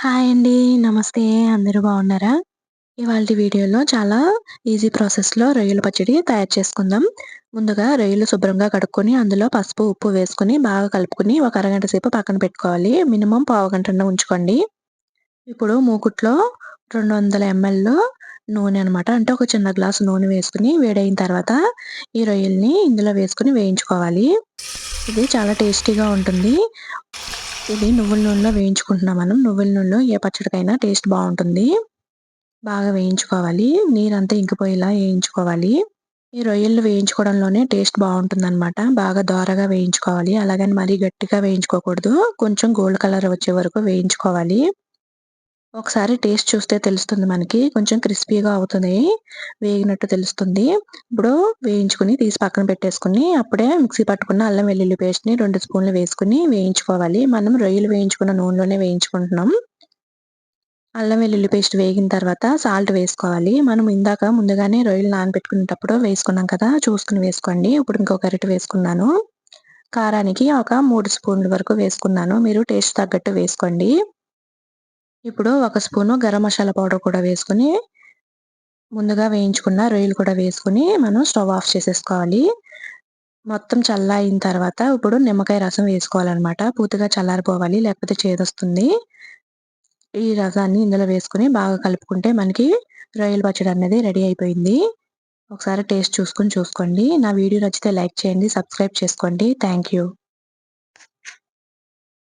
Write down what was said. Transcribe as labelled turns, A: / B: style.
A: Hi అండి. నమస్తే. అందరూ బాగున్నారా? ఇవాళ వీడియోలో చాలా ఈజీ ప్రాసెస్‌లో రొయ్యల పచ్చడి తయారు చేసుకుందాం. ముందుగా రొయ్యలు శుభ్రంగా కడుక్కొని, అందులో పసుపు, ఉప్పు వేసుకొని బాగా కలుపుకొని ఒక అరగంట సేపు పక్కన పెట్టుకోవాలి. మినిమం పావు గంటన్న ఉంచుకోండి. ఇప్పుడు మూకుట్లో రెండు వందల ఎంఎల్లో నూనె అనమాట. అంటే ఒక చిన్న గ్లాసు నూనె వేసుకుని వేడైన తర్వాత ఈ రొయ్యల్ని ఇందులో వేసుకొని వేయించుకోవాలి. ఇది చాలా టేస్టీగా ఉంటుంది. ఇది నువ్వుల నూనెలో వేయించుకుంటున్నాం మనం. నువ్వుల నూనెలో ఏ పచ్చడికైనా టేస్ట్ బాగుంటుంది బాగా వేయించుకోవాలి. నీరంతా ఇంకిపోయేలా వేయించుకోవాలి. ఈ రొయ్యలు వేయించుకోవడంలోనే టేస్ట్ బాగుంటుందన్నమాట బాగా దోరగా వేయించుకోవాలి. అలాగని మరీ గట్టిగా వేయించుకోకూడదు. కొంచెం గోల్డ్ కలర్ వచ్చే వరకు వేయించుకోవాలి. ఒకసారి టేస్ట్ చూస్తే తెలుస్తుంది మనకి. కొంచెం క్రిస్పీగా అవుతుంది. వేగినట్టు తెలుస్తుంది. ఇప్పుడు వేయించుకుని తీసి పక్కన పెట్టేసుకుని అప్పుడే మిక్సీ పట్టుకున్న అల్లం వెల్లుల్లి పేస్ట్‌ని రెండు స్పూన్లు వేసుకుని వేయించుకోవాలి. మనం రొయ్యలు వేయించుకున్న నూనెలోనే వేయించుకుంటున్నాం. అల్లం వెల్లుల్లి పేస్ట్ వేగిన తర్వాత సాల్ట్ వేసుకోవాలి. మనం ఇందాక ముందుగానే రొయ్యలు నానబెట్టుకునేటప్పుడు వేసుకున్నాం కదా! చూసుకుని వేసుకోండి. ఇప్పుడు ఇంకొక అరటి వేసుకున్నాను. కారానికి ఒక మూడు స్పూన్ల వరకు వేసుకున్నాను. మీరు టేస్ట్ తగ్గట్టు వేసుకోండి. ఇప్పుడు ఒక స్పూను గరం మసాలా పౌడర్ కూడా వేసుకుని ముందుగా వేయించుకున్న రొయ్యలు కూడా వేసుకుని మనం స్టవ్ ఆఫ్ చేసేసుకోవాలి. మొత్తం చల్లారిన తర్వాత ఇప్పుడు నిమ్మకాయ రసం వేసుకోవాలనమాట. పూర్తిగా చల్లారిపోవాలి. లేకపోతే చేదొస్తుంది. ఈ రసాన్ని ఇందులో వేసుకుని బాగా కలుపుకుంటే మనకి రొయ్యల పచ్చడి అనేది రెడీ అయిపోయింది. ఒకసారి టేస్ట్ చూసుకొని చూసుకోండి. నా వీడియో నచ్చితే లైక్ చేయండి. సబ్స్క్రైబ్ చేసుకోండి. Thank you.